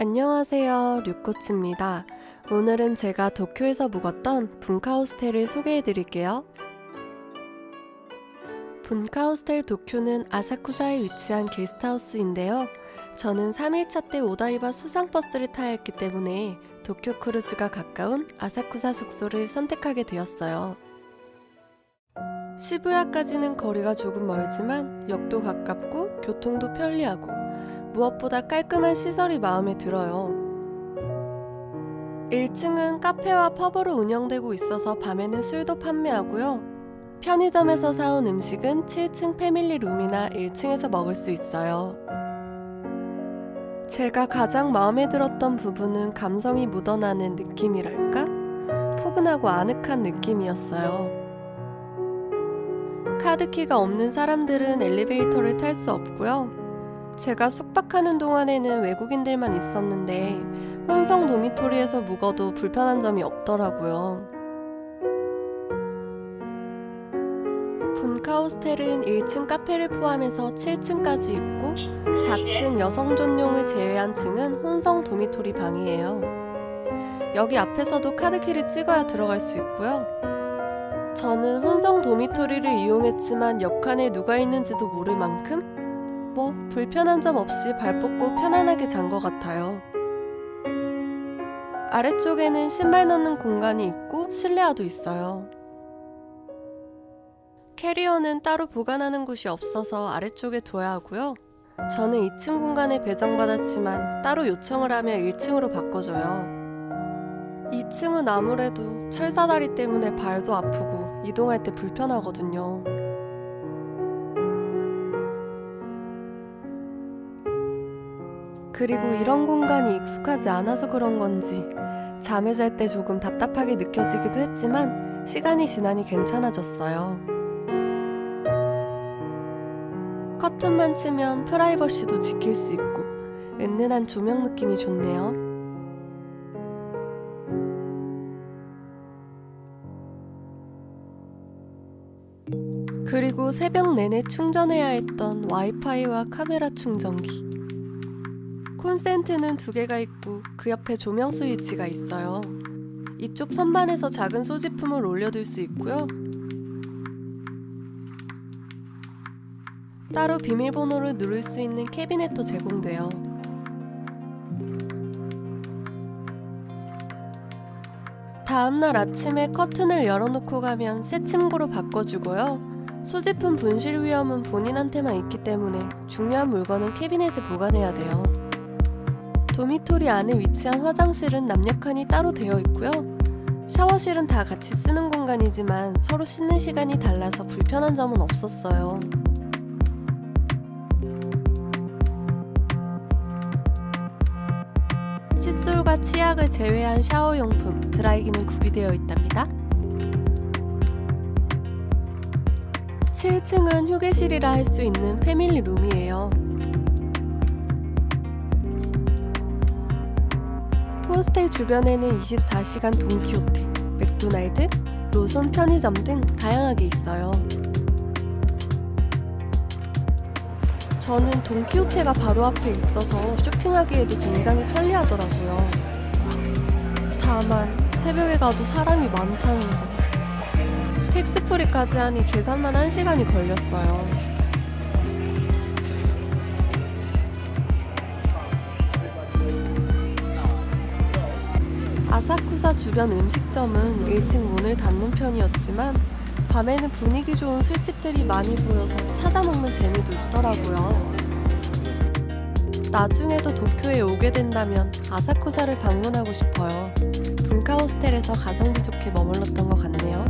안녕하세요. 류코츠입니다. 오늘은 제가 도쿄에서 묵었던 분카호스텔을 소개해 드릴게요. 분카호스텔 도쿄는 아사쿠사에 위치한 게스트하우스인데요. 저는 3일차 때 오다이바 수상버스를 타야 했기 때문에 도쿄 크루즈가 가까운 아사쿠사 숙소를 선택하게 되었어요. 시부야까지는 거리가 조금 멀지만 역도 가깝고 교통도 편리하고 무엇보다 깔끔한 시설이 마음에 들어요. 1층은 카페와 펍으로 운영되고 있어서 밤에는 술도 판매하고요. 편의점에서 사온 음식은 7층 패밀리 룸이나 1층에서 먹을 수 있어요. 제가 가장 마음에 들었던 부분은 감성이 묻어나는 느낌이랄까? 포근하고 아늑한 느낌이었어요. 카드키가 없는 사람들은 엘리베이터를 탈 수 없고요. 제가 숙박하는 동안에는 외국인들만 있었는데 혼성 도미토리에서 묵어도 불편한 점이 없더라고요. 분카 호스텔은 1층 카페를 포함해서 7층까지 있고 4층 여성 전용을 제외한 층은 혼성 도미토리 방이에요. 여기 앞에서도 카드키를 찍어야 들어갈 수 있고요. 저는 혼성 도미토리를 이용했지만 옆칸에 누가 있는지도 모를 만큼 뭐 불편한 점 없이 발 뻗고 편안하게 잔 것 같아요. 아래쪽에는 신발 넣는 공간이 있고 실내화도 있어요. 캐리어는 따로 보관하는 곳이 없어서 아래쪽에 둬야 하고요. 저는 2층 공간에 배정받았지만 따로 요청을 하면 1층으로 바꿔줘요. 2층은 아무래도 철사다리 때문에 발도 아프고 이동할 때 불편하거든요. 그리고 이런 공간이 익숙하지 않아서 그런 건지 잠을 잘 때 조금 답답하게 느껴지기도 했지만 시간이 지나니 괜찮아졌어요. 커튼만 치면 프라이버시도 지킬 수 있고 은은한 조명 느낌이 좋네요. 그리고 새벽 내내 충전해야 했던 와이파이와 카메라 충전기. 콘센트는 두 개가 있고 그 옆에 조명 스위치가 있어요. 이쪽 선반에서 작은 소지품을 올려둘 수 있고요. 따로 비밀번호를 누를 수 있는 캐비넷도 제공돼요. 다음날 아침에 커튼을 열어놓고 가면 새 침구로 바꿔주고요. 소지품 분실 위험은 본인한테만 있기 때문에 중요한 물건은 캐비넷에 보관해야 돼요. 도미토리 안에 위치한 화장실은 남녀 칸이 따로 되어 있고요. 샤워실은 다 같이 쓰는 공간이지만 서로 씻는 시간이 달라서 불편한 점은 없었어요. 칫솔과 치약을 제외한 샤워용품, 드라이기는 구비되어 있답니다. 7층은 휴게실이라 할 수 있는 패밀리 룸이에요. 호스텔 주변에는 24시간 동키호테, 맥도날드, 로손 편의점 등 다양하게 있어요. 저는 동키호테가 바로 앞에 있어서 쇼핑하기에도 굉장히 편리하더라고요. 다만 새벽에 가도 사람이 많다는 거. 텍스프리까지 하니 계산만 1시간이 걸렸어요. 아사쿠사 주변 음식점은 일찍 문을 닫는 편이었지만 밤에는 분위기 좋은 술집들이 많이 보여서 찾아 먹는 재미도 있더라고요. 나중에도 도쿄에 오게 된다면 아사쿠사를 방문하고 싶어요. 분카 호스텔에서 가성비 좋게 머물렀던 것 같네요.